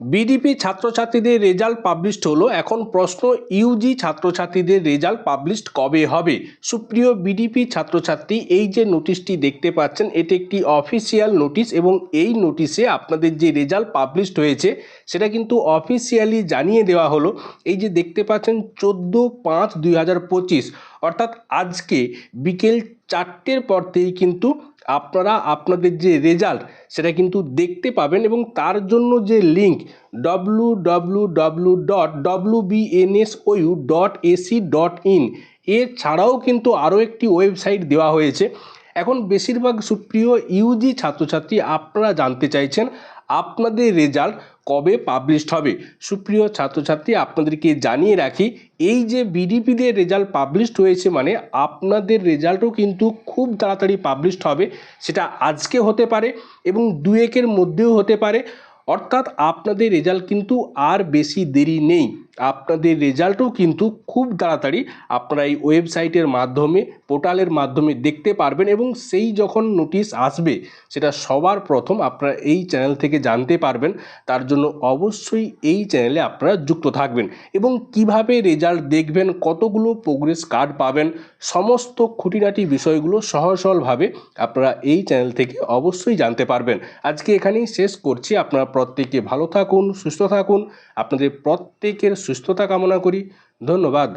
BDP ছাত্রছাত্রীদের result published হলো। এখন প্রশ্ন, ইউজি ছাত্রছাত্রীদের রেজাল্ট পাবলিশড কবে হবে? সুপ্রিয় বিডিপি ছাত্রছাত্রী, এই যে নোটিশটি দেখতে পাচ্ছেন, এটি একটি অফিসিয়াল নোটিশ এবং এই নোটিশে আপনাদের যে রেজাল্ট পাবলিশড হয়েছে, সেটা কিন্তু অফিসিয়ালি জানিয়ে দেওয়া হলো। এই যে দেখতে পাচ্ছেন, চোদ্দ পাঁচ দুই অর্থাৎ আজকে বিকেল চারটের পর থেকেই কিন্তু আপনারা আপনাদের যে রেজাল্ট সেটা কিন্তু দেখতে পাবেন এবং তার জন্য যে link W W W dot dot AC dot in এছাড়াও কিন্তু আরও একটি ওয়েবসাইট দেওয়া হয়েছে। এখন বেশিরভাগ সুপ্রিয় ইউজি ছাত্রছাত্রী আপনারা জানতে চাইছেন আপনাদের রেজাল্ট কবে পাবলিশড হবে? সুপ্রিয় ছাত্রছাত্রী, আপনাদেরকে জানিয়ে রাখি, এই যে বিডিপিদের রেজাল্ট পাবলিশড হয়েছে মানে আপনাদের রেজাল্টও কিন্তু খুব তাড়াতাড়ি পাবলিশড হবে। সেটা আজকে হতে পারে এবং দু একের মধ্যেও হতে পারে। অর্থাৎ আপনাদের রেজাল্ট কিন্তু আর বেশি দেরি নেই। আপনাদের রেজাল্টও কিন্তু খুব তাড়াতাড়ি আপনারা এই ওয়েবসাইটের মাধ্যমে, পোর্টালের মাধ্যমে দেখতে পারবেন এবং সেই যখন নোটিশ আসবে, সেটা সবার প্রথম আপনারা এই চ্যানেল থেকে জানতে পারবেন। তার জন্য অবশ্যই এই চ্যানেলে আপনারা যুক্ত থাকবেন এবং কীভাবে রেজাল্ট দেখবেন, কতগুলো প্রোগ্রেস কার্ড পাবেন, সমস্ত খুঁটিনাটি বিষয়গুলো সহজ সরলভাবে আপনারা এই চ্যানেল থেকে অবশ্যই জানতে পারবেন। আজকে এখানেই শেষ করছি। আপনারা প্রত্যেকে ভালো থাকুন, সুস্থ থাকুন। আপনাদের প্রত্যেকের সুস্থতা কামনা করি। ধন্যবাদ।